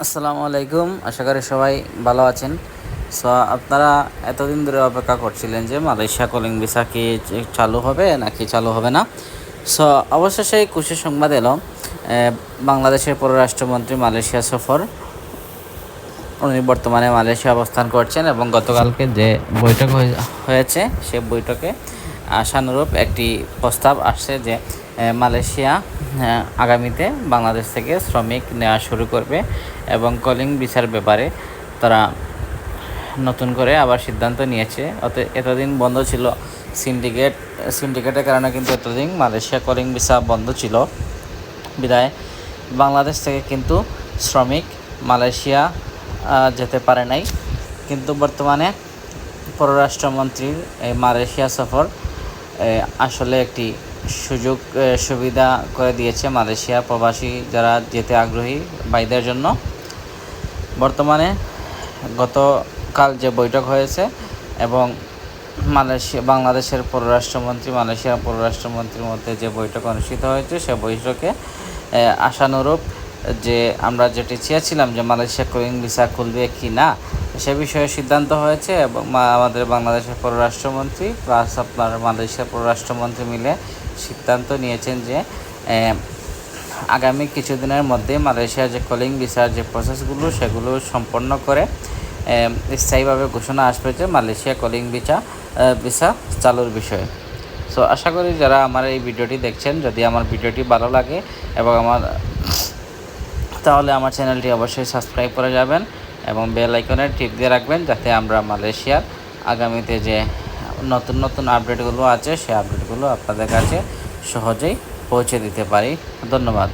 আসসালামু আলাইকুম। আশা করি সবাই ভালো আছেন। সো আপনারা এতদিন ধরে অপেক্ষা করছিলেন যে মালয়েশিয়া কলিং ভিসা কি চালু হবে নাকি চালু হবে না? সো অবশেষে খুশি সংবাদ এলো বাংলাদেশের পররাষ্ট্রমন্ত্রী মালয়েশিয়া সফর। উনি বর্তমানে মালয়েশিয়া অবস্থান করছেন এবং গতকালকে যে বৈঠক হয়ে- হয়েছে, সে বৈঠকে আশানুরূপ একটি প্রস্তাব আসছে যে মালয়েশিয়া আগামীতে বাংলাদেশ থেকে শ্রমিক নেওয়া শুরু করবে এবং কলিং ভিসার ব্যাপারে তারা নতুন করে আবার সিদ্ধান্ত নিয়েছে। অত, এতদিন বন্ধ ছিল সিন্ডিকেট, সিন্ডিকেটের কারণে কিন্তু এতদিন মালয়েশিয়া কলিং ভিসা বন্ধ ছিল। বিদায়, বাংলাদেশ থেকে কিন্তু শ্রমিক মালয়েশিয়া যেতে পারে নাই। কিন্তু বর্তমানে পররাষ্ট্রমন্ত্রীর এই মালয়েশিয়া সফর আসলে একটি সুযোগ সুবিধা করে দিয়েছে মালয়েশিয়া প্রবাসী যারা যেতে আগ্রহী ভাইদের জন্য। বর্তমানে গতকাল যে বৈঠক হয়েছে এবং মালয়েশিয়া, বাংলাদেশের পররাষ্ট্রমন্ত্রী, মালয়েশিয়ার পররাষ্ট্রমন্ত্রীর মধ্যে যে বৈঠক অনুষ্ঠিত হয়েছে, সে বৈঠকে আশানুরূপ যে আমরা যেটি চেয়েছিলাম যে মালয়েশিয়া কোয়িং ভিসা খুলবে কি না সে বিষয়ে সিদ্ধান্ত হয়েছে এবং আমাদের বাংলাদেশের পররাষ্ট্রমন্ত্রী প্লাস আপনার মালয়েশিয়ার পররাষ্ট্রমন্ত্রী মিলে সিদ্ধান্ত নিয়েছেন যে আগামী কিছুদিনের মধ্যে মালয়েশিয়ার যে কলিং ভিসার যে প্রসেসগুলো সেগুলো সম্পন্ন করে স্থায়ীভাবে ঘোষণা আসবে যে মালয়েশিয়া কলিং ভিসা ভিসা চালুর বিষয়ে। সো আশা করি যারা আমার এই ভিডিওটি দেখছেন, যদি আমার ভিডিওটি ভালো লাগে এবং আমার, তাহলে আমার চ্যানেলটি অবশ্যই সাবস্ক্রাইব করে যাবেন। এবং বেল আইকনের টিপ দিয়ে রাখবেন যাতে আমরা মালয়েশিয়ার আগামীতে যে নতুন নতুন আপডেটগুলো আছে, সেই আপডেটগুলো আপনাদের কাছে সহজেই পৌঁছে দিতে পারি। ধন্যবাদ।